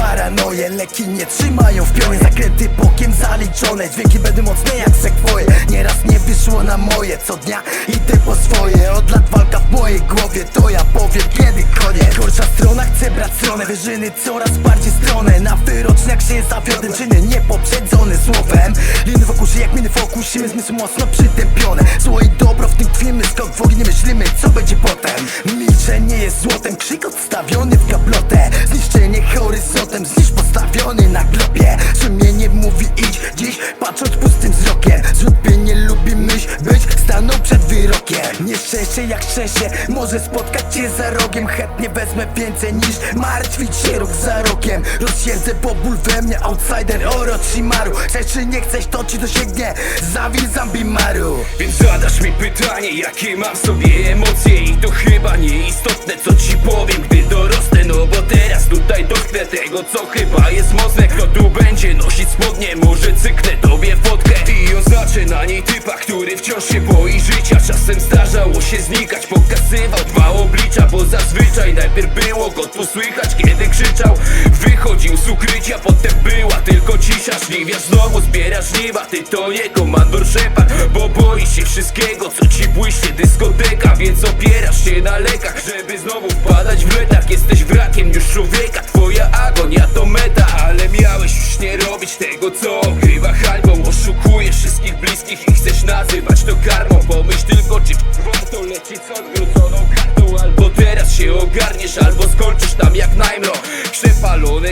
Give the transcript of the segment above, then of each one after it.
paranoję Leki nie trzymają w pionie. Zakręty bokiem zaliczone Dźwięki będą mocne jak sekwoje. Nieraz nie wyszło na moje Co dnia idę po swoje. Od lat walka w mojej głowie To ja powiem kiedy koniec. Gorsza strona chce brać stronę. Wyżyny coraz bardziej stronę. Na wyroczniach się zawiodłem Czyny niepoprzedzone słowem. Liny wokół szyj jak miny wokół siły Zmysł mocno przytępione. Zło i dobro w tym tkwimy Skok w ogień myślimy co będzie potem Milczenie jest złotem. Krzyk odstawiony w gablotę. Zniszczenie horyzontem. Zniszcz postawiony na globie. Sumienie mówi idź dziś Patrząc pustym wzrokiem. Zwątpienie lubi myśl być Stanął przed wyrokiem. Nieszczęście jak szczęście Może spotkać cię za rogiem. Chętnie wezmę więcej niż Martwić się rok za rokiem. Rozsierdzę bo ból we mnie Outsider Orochimaru. Chcesz czy nie chcesz to ci dosięgnie. Zawil Zambimaru Więc zadasz mi pytanie, jakie mam w sobie emocje? I to chyba nieistotne, co ci powiem, gdy dorosnę. No bo teraz tutaj dotknę tego, co chyba jest mocne. Kto tu będzie nosić spodnie, może cyknę tobie fotkę. I oznaczę na niej typa, który wciąż się boi życia. Czasem zdarzało się znikać, pokazywał dwa oblicza Bo zazwyczaj najpierw było go tu słychać, kiedy krzyczał. Wychodził z ukrycia, potem była Żniwia znowu zbiera żniwa, ty to jego mandor szepak Bo boisz się wszystkiego, co ci błyśnie dyskoteka Więc opierasz się na lekach, żeby znowu wpadać w letarg Jesteś wrakiem już człowieka, twoja agonia to meta Ale miałeś już nie robić tego, co okrywa hańbą. Oszukujesz wszystkich bliskich i chcesz nazywać to karmą. Pomyśl tylko, czy warto lecieć z odwróconą kartą Albo teraz się ogarniesz, albo skończysz tam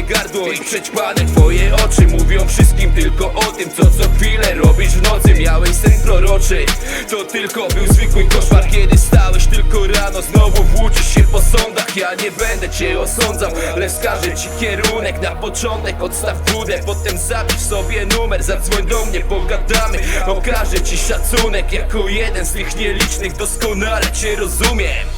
Gardło i przećpane twoje oczy Mówią wszystkim tylko o tym, co co chwilę robisz w nocy. Miałeś sen proroczy, to tylko był zwykły koszmar. Kiedy stałeś tylko rano, znowu włóczysz się po sądach. Ja nie będę cię osądzał, lecz wskażę ci kierunek Na początek. Odstaw budę, potem zapisz sobie numer Zadzwoń do mnie, pogadamy, okażę ci szacunek Jako jeden z tych nielicznych doskonale cię rozumiem